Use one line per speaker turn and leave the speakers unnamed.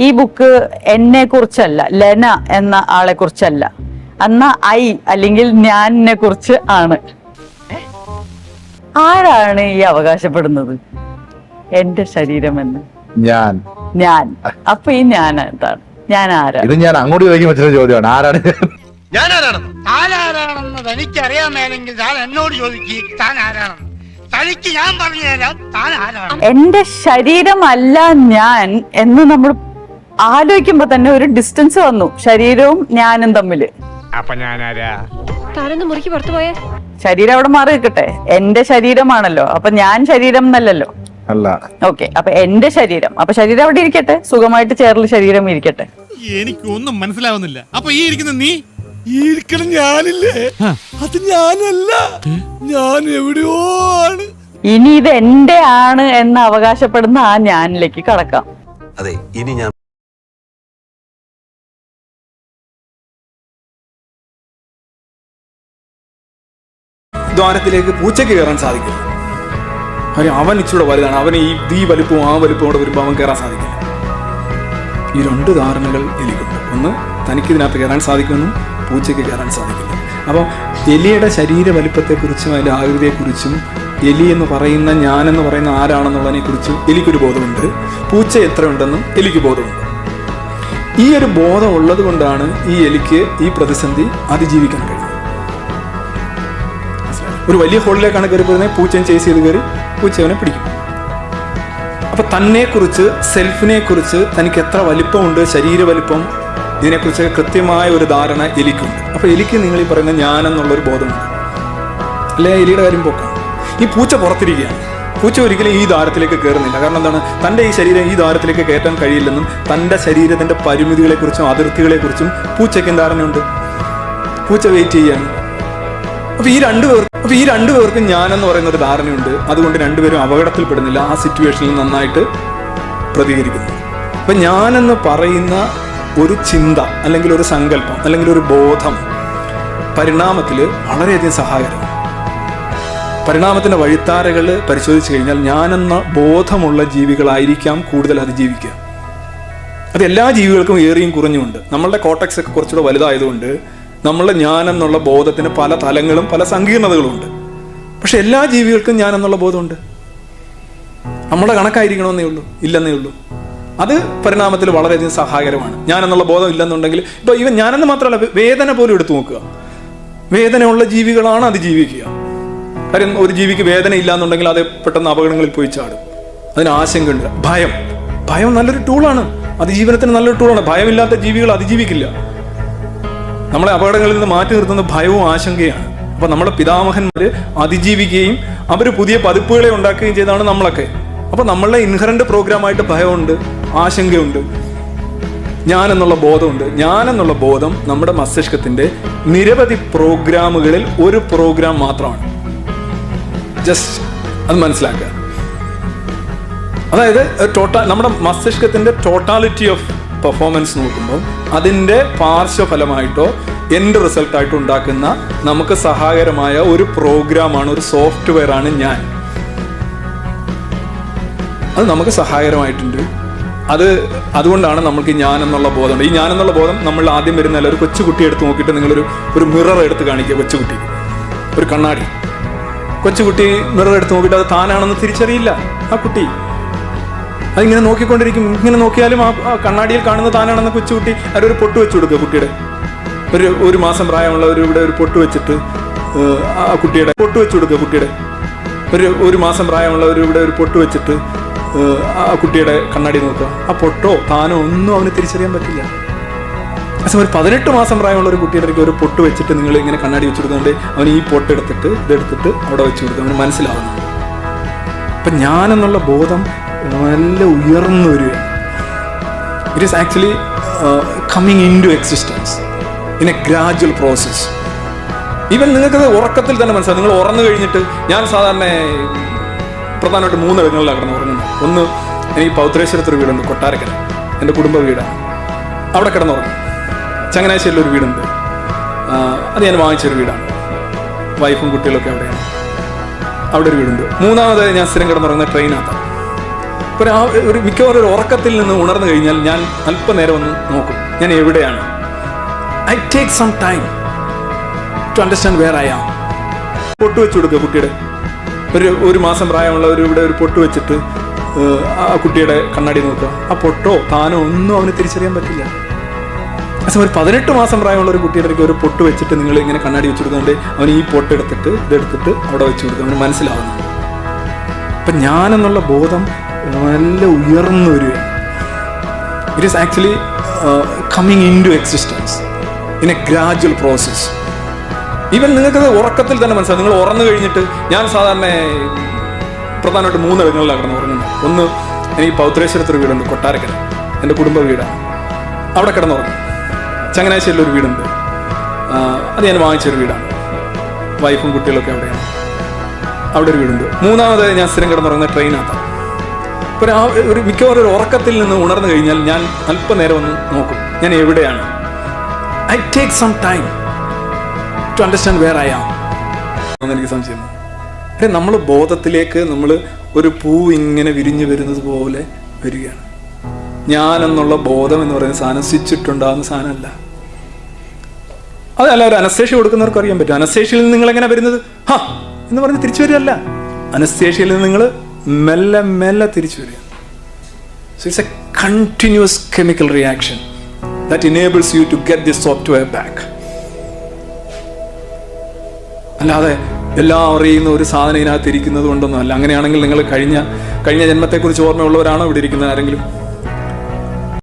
ഈ ബുക്ക് എന്നെ കുറിച്ചല്ല ലെന എന്ന ആളെ കുറിച്ചല്ല എന്നാ ഐ അല്ലെങ്കിൽ ഞാനിനെ കുറിച്ച് ആണ്. ആരാണ് ഈ അവകാശപ്പെടുന്നത്? എന്റെ ശരീരമെന്ന്
ഞാൻ.
ഞാൻ. അപ്പൊ ഈ ഞാൻ എന്താണ്? ഞാൻ ആരാണ്?
ഇത് ഞാൻ അങ്ങോട്ട് ചോദിക്കാൻ പറ്റുന്ന ചോദ്യമാണ്. ആരാണ്? ഞാൻ?
താനാരാണെന്ന് തനിക്കറിയാൻ മേലെങ്കിൽ താൻ എന്നോട് ചോദിക്കും താൻ ആരാണെന്ന്. തനിക്ക് ഞാൻ പറഞ്ഞു തരാം താൻ ആരാണ്.
എന്റെ ശരീരമല്ല ഞാൻ എന്ന് നമ്മൾ ആലോചിക്കുമ്പോ തന്നെ ഒരു ഡിസ്റ്റൻസ് വന്നു. ശരീരവും ഞാനും തമ്മിൽ
അപ്പൊ ഞാനാരാ?
താനൊന്ന് മുറിക്ക് പുറത്തു പോയേ.
ശരീരം അവിടെ മാറി നിൽക്കട്ടെ. എന്റെ ശരീരമാണല്ലോ. അപ്പൊ ഞാൻ ശരീരം എന്നല്ലല്ലോ.
അല്ല.
ഓക്കെ അപ്പൊ എന്റെ ശരീരം. അപ്പൊ ശരീരം അവിടെ ഇരിക്കട്ടെ. സുഖമായിട്ട് ചേർന്ന് ശരീരം ഇരിക്കട്ടെ.
എനിക്കൊന്നും മനസ്സിലാവുന്നില്ല. അപ്പൊ ഈ ഇരിക്കുന്ന നീ? ഈ ഇരിക്കണം ഞാനില്ലേ? അത് ഞാനല്ല. ഞാൻ എവിടെയോ ആണ്.
ഇനി ഇത് എന്റെ ആണ് എന്ന് അവകാശപ്പെടുന്ന ആ ഞാനിലേക്ക് കടക്കാം.
അതെ ഇനി ഞാൻ
ദ്വാരത്തിലേക്ക് പൂച്ചയ്ക്ക് കയറാൻ സാധിക്കില്ല. കാര്യം അവൻ ഇച്ചിരി വലുതാണ്. അവന് ഈ ഈ വലിപ്പവും ആ വലിപ്പവും കൂടെ വരുമ്പോൾ അവൻ കയറാൻ സാധിക്കില്ല. ഈ രണ്ട് ധാരണകൾ എലിക്കുണ്ട് ഒന്ന് തനിക്ക് ഇതിനകത്ത് കയറാൻ സാധിക്കുന്നു. പൂച്ചയ്ക്ക് കയറാൻ സാധിക്കില്ല. അപ്പോൾ എലിയുടെ ശരീര വലിപ്പത്തെക്കുറിച്ചും അതിന്റെ ആകൃതിയെക്കുറിച്ചും എലി എന്ന് പറയുന്ന ഞാൻ എന്ന് പറയുന്ന ആരാണെന്നുള്ളതിനെ കുറിച്ചും എലിക്കൊരു ബോധമുണ്ട്. പൂച്ച എത്രയുണ്ടെന്നും എലിക്ക് ബോധമുണ്ട്. ഈ ഒരു ബോധം ഉള്ളത് കൊണ്ടാണ് ഈ എലിക്ക് ഈ പ്രതിസന്ധി അതിജീവിക്കാൻ കഴിയുന്നത്. ഒരു വലിയ ഹോളിലേക്കാണ് കയറി പോകുന്നത്. പൂച്ചയും ചേസ് ചെയ്ത് കയറി പൂച്ച അവനെ പിടിക്കും. അപ്പൊ തന്നെ കുറിച്ച് സെൽഫിനെ കുറിച്ച് തനിക്ക് എത്ര വലിപ്പമുണ്ട് ശരീര വലിപ്പം ഇതിനെക്കുറിച്ച് കൃത്യമായ ഒരു ധാരണ എലിക്കുണ്ട്. അപ്പൊ എലിക്ക് നിങ്ങൾ ഈ പറയുന്ന ഞാനെന്നുള്ളൊരു ബോധമുണ്ട്. അല്ലെ എലിയുടെ കാര്യം പോക്കാം. ഈ പൂച്ച പുറത്തിരിക്കുകയാണ്. പൂച്ച ഒരിക്കലും ഈ ദ്വാരത്തിലേക്ക് കയറുന്നില്ല. കാരണം എന്താണ്? തന്റെ ഈ ശരീരം ഈ ദ്വാരത്തിലേക്ക് കയറ്റാൻ കഴിയില്ലെന്നും തന്റെ ശരീരത്തിന്റെ പരിമിതികളെക്കുറിച്ചും അതിർത്തികളെക്കുറിച്ചും പൂച്ചയ്ക്കും ധാരണയുണ്ട്? പൂച്ച വെയിറ്റ് ചെയ്യാണ് അപ്പൊ ഈ രണ്ടു പേർ അപ്പൊ ഈ രണ്ടു പേർക്കും ഞാൻ എന്ന് പറയുന്ന ഒരു ധാരണയുണ്ട്. അതുകൊണ്ട് രണ്ടുപേരും അപകടത്തിൽപ്പെടുന്നില്ല. ആ സിറ്റുവേഷനിൽ നന്നായിട്ട് പ്രതികരിക്കുന്നു. അപ്പൊ ഞാനെന്ന് പറയുന്ന ഒരു ചിന്ത അല്ലെങ്കിൽ ഒരു സങ്കല്പം അല്ലെങ്കിൽ ഒരു ബോധം പരിണാമത്തിൽ വളരെയധികം സഹായകരമാണ്. പരിണാമത്തിന്റെ വഴിത്താരകൾ പരിശോധിച്ചു കഴിഞ്ഞാൽ ഞാനെന്ന ബോധമുള്ള ജീവികളായിരിക്കാം കൂടുതൽ അതിജീവിക്കുക. അത് എല്ലാ ജീവികൾക്കും ഏറിയും കുറഞ്ഞുമുണ്ട് നമ്മളുടെ കോട്ടക്സ് ഒക്കെ കുറച്ചുകൂടെ വലുതായതുകൊണ്ട് നമ്മളുടെ ഞാൻ എന്നുള്ള ബോധത്തിന് പല തലങ്ങളും പല സങ്കീർണതകളും ഉണ്ട് പക്ഷെ എല്ലാ ജീവികൾക്കും ഞാൻ എന്നുള്ള ബോധമുണ്ട്. നമ്മളെ കണക്കായിരിക്കണമെന്നേ ഉള്ളൂ ഇല്ലെന്നേ ഉള്ളൂ. അത് പരിണാമത്തിൽ വളരെയധികം സഹായകരമാണ്. ഞാൻ എന്നുള്ള ബോധം ഇല്ലെന്നുണ്ടെങ്കിൽ ഇപ്പൊ ഇവൻ ഞാനെന്ന് മാത്രമല്ല വേദന പോലും എടുത്തു നോക്കുക. വേദനയുള്ള ജീവികളാണ് അത് ജീവിക്കുക. കാര്യം ഒരു ജീവിക്ക് വേദന ഇല്ലാന്നുണ്ടെങ്കിൽ അത് പെട്ടെന്ന് അപകടങ്ങളിൽ പോയി ചാടും. അതിന് ആശങ്കയുണ്ട്. ഭയം. ഭയം നല്ലൊരു ടൂളാണ് അതിജീവനത്തിന് നല്ലൊരു ടൂളാണ് ഭയമില്ലാത്ത ജീവികൾ അതിജീവിക്കില്ല. നമ്മളെ അപകടങ്ങളിൽ നിന്ന് മാറ്റി നിർത്തുന്ന ഭയവും ആശങ്കയാണ്. അപ്പൊ നമ്മുടെ പിതാമഹന്മാർ അതിജീവിക്കുകയും അവർ പുതിയ പതിപ്പുകളെ ഉണ്ടാക്കുകയും ചെയ്താണ് നമ്മളൊക്കെ. അപ്പൊ നമ്മളുടെ ഇൻഹറന്റ് പ്രോഗ്രാമായിട്ട് ഭയമുണ്ട് ആശങ്കയുണ്ട്. ഞാൻ എന്നുള്ള ബോധമുണ്ട്. ഞാൻ എന്നുള്ള ബോധം നമ്മുടെ മസ്തിഷ്കത്തിന്റെ നിരവധി പ്രോഗ്രാമുകളിൽ ഒരു പ്രോഗ്രാം മാത്രമാണ്. ജസ്റ്റ് അത് മനസ്സിലാക്കുക. അതായത് ടോട്ടൽ നമ്മുടെ മസ്തിഷ്കത്തിന്റെ ടോട്ടാലിറ്റി ഓഫ് പെർഫോമൻസ് നോക്കുമ്പോൾ അതിന്റെ പാർശ്വഫലമായിട്ടോ എന്റെ റിസൾട്ടായിട്ടോ ഉണ്ടാക്കുന്ന നമുക്ക് സഹായകരമായ ഒരു പ്രോഗ്രാമാണ് ഒരു സോഫ്റ്റ്വെയർ ആണ് ഞാൻ. അത് നമുക്ക് സഹായകരമായിട്ടുണ്ട്. അത് അതുകൊണ്ടാണ് നമ്മൾക്ക് ഞാൻ എന്നുള്ള ബോധം. ഈ ഞാൻ എന്നുള്ള ബോധം നമ്മൾ ആദ്യം വരുന്ന ഒരു കൊച്ചുകുട്ടി എടുത്ത് നോക്കിയിട്ട് നിങ്ങളൊരു ഒരു മിറർ എടുത്ത് കാണിക്കുക കൊച്ചുകുട്ടി. ഒരു കണ്ണാടി. കൊച്ചുകുട്ടി മിറർ എടുത്ത് നോക്കിയിട്ട് അത് താനാണെന്ന് തിരിച്ചറിയില്ല. ആ കുട്ടി. അതിങ്ങനെ നോക്കിക്കൊണ്ടിരിക്കും. ഇങ്ങനെ നോക്കിയാലും ആ കണ്ണാടിയിൽ കാണുന്ന താനാണെന്ന കൊച്ചുകുട്ടി അവരൊരു പൊട്ട് വെച്ചു കൊടുക്കുക കുട്ടിയുടെ. ഒരു ഒരു മാസം പ്രായമുള്ള ഒരു ഇവിടെ ഒരു പൊട്ട് വെച്ചിട്ട് ആ കുട്ടിയുടെ പൊട്ട് വെച്ചു കൊടുക്കുക കുട്ടിയുടെ. ഒരു ഒരു മാസം പ്രായമുള്ള ഒരു ഇവിടെ ഒരു പൊട്ട് വെച്ചിട്ട് ആ കുട്ടിയുടെ കണ്ണാടി നോക്കുക. ആ പൊട്ടോ താനോ ഒന്നും അവന് തിരിച്ചറിയാൻ പറ്റില്ല. ഒരു പതിനെട്ട് മാസം പ്രായമുള്ള ഒരു കുട്ടിയുടെ ഒരു പൊട്ട് വെച്ചിട്ട് നിങ്ങൾ ഇങ്ങനെ കണ്ണാടി വെച്ച് കൊടുക്കുന്നുണ്ട് അവൻ ഈ പൊട്ട് എടുത്തിട്ട് ഇതെടുത്തിട്ട് അവിടെ വെച്ചു കൊടുക്കുക അവന് മനസ്സിലാവുന്നു അപ്പൊ ഞാനെന്നുള്ള ബോധം നല്ല ഉയർന്ന ഒരു it is actually coming in to existence in a gradual process even നിങ്ങൾക്കത് ഉറക്കത്തിൽ തന്നെ മനസ്സിലാവും. നിങ്ങൾ ഉറന്നു കഴിഞ്ഞിട്ട് ഞാൻ സാധാരണ പ്രധാനമായിട്ട് മൂന്ന് ഇടങ്ങളിലാണ് കിടന്ന് ഉറങ്ങുന്നത്. ഒന്ന് എനിക്ക് പൗത്രേശ്വരത്തൊരു വീടുണ്ട് കൊട്ടാരക്കര. എന്റെ കുടുംബ വീടാണ്. അവിടെ കിടന്നുറങ്ങും. ചങ്ങനാശ്ശേരിയിൽ ഒരു വീടുണ്ട്. അത് ഞാൻ വാങ്ങിച്ചൊരു വീടാണ്. വൈഫും കുട്ടികളൊക്കെ അവിടെയാണ്. അവിടെ ഒരു വീടുണ്ട്. മൂന്നാമത് ഞാൻ സ്ഥിരം കിടന്നുറങ്ങുന്ന ട്രെയിനകത്താണ് ഒരു ഒരു മിക്കവാറും ഒരു ഉറക്കത്തിൽ നിന്ന് ഉണർന്നു കഴിഞ്ഞാൽ ഞാൻ അല്പനേരം ഒന്ന് നോക്കും. ഞാൻ എവിടെയാണ്? I take some time to understand where I am പൊട്ട് വെച്ച് കൊടുക്കുക കുട്ടിയുടെ. ഒരു ഒരു മാസം പ്രായമുള്ള ഒരു ഇവിടെ ഒരു പൊട്ട് വെച്ചിട്ട് ആ കുട്ടിയുടെ കണ്ണാടി നോക്കുക. ആ പൊട്ടോ താനോ ഒന്നും അവന് തിരിച്ചറിയാൻ പറ്റില്ല. ഒരു പതിനെട്ട് മാസം പ്രായമുള്ള ഒരു കുട്ടിയുടെ ഒരു പൊട്ട് വെച്ചിട്ട് നിങ്ങൾ ഇങ്ങനെ കണ്ണാടി വെച്ച് കൊടുക്കുന്നുണ്ട് അവൻ ഈ പൊട്ട് എടുത്തിട്ട് ഇതെടുത്തിട്ട് അവിടെ വെച്ച് കൊടുക്കും. അവന് മനസ്സിലാവുന്നു. അപ്പം ഞാനെന്നുള്ള ബോധം നല്ല ഉയർന്ന ഒരു it is actually coming in to existence in a gradual process even നിങ്ങൾക്കത് ഉറക്കത്തിൽ തന്നെ മനസ്സിലാവും. നിങ്ങൾ ഉറന്നു കഴിഞ്ഞിട്ട് ഞാൻ സാധാരണ പ്രധാനമായിട്ട് മൂന്നിടങ്ങളിലാണ് കിടന്ന് ഉറങ്ങുന്നത്. ഒന്ന് എനിക്ക് പൗത്രേശ്വരത്തൊരു വീടുണ്ട് കൊട്ടാരക്കര. എന്റെ കുടുംബ വീടാണ്. അവിടെ കിടന്നുറങ്ങും ചങ്ങനാശ്ശേരിയിൽ ഒരു വീടുണ്ട്. അത് ഞാൻ വാങ്ങിച്ചൊരു വീടാണ്. വൈഫും കുട്ടികളൊക്കെ അവിടെയാണ്. അവിടെ ഒരു വീടുണ്ട്. മൂന്നാമത് ഞാൻ സ്ഥിരം കിടന്നുറങ്ങുന്ന അപ്പോൾ ഒരു ഒരു മിക്കവാറും ഒരു ഉറക്കത്തിൽ നിന്ന് ഉണർന്നു കഴിഞ്ഞാൽ ഞാൻ അല്പനേരം ഒന്ന് നോക്കും. ഞാൻ എവിടെയാണ്? I take some time to understand where I am എന്നെനിക്ക് സംശയം. അല്ലെ നമ്മൾ ബോധത്തിലേക്ക് നമ്മൾ ഒരു പൂ ഇങ്ങനെ വിരിഞ്ഞു വരുന്നത് പോലെ വരികയാണ്. ഞാൻ എന്നുള്ള ബോധം എന്ന് പറയുന്ന സാധനം സ്വിച്ചിട്ടുണ്ടാകുന്ന സാധനമല്ല. അതല്ല ഒരു അനസ്തേഷ്യ കൊടുക്കുന്നവർക്ക് അറിയാൻ പറ്റും. അനസ്തേഷ്യയിൽ നിന്ന് നിങ്ങൾ എങ്ങനെ വരുന്നത്? ഹാ എന്ന് പറഞ്ഞ് തിരിച്ചു വരികയല്ല. അനസ്തേഷ്യയിൽ നിന്ന് നിങ്ങൾ മെല്ലെ മെല്ലെ തിരിച്ചു വരിക. So it's a continuous chemical reaction that enables you to get this software back അല്ലാതെ എല്ലാം അറിയുന്ന ഒരു സാധനം ഇതിനകത്ത് ഇരിക്കുന്നത് കൊണ്ടൊന്നും അല്ല അങ്ങനെയാണെങ്കിൽ നിങ്ങൾ കഴിഞ്ഞ കഴിഞ്ഞ ജന്മത്തെക്കുറിച്ച് ഓർമ്മയുള്ളവരാണോ ഇവിടെ ഇരിക്കുന്നത് ആരെങ്കിലും?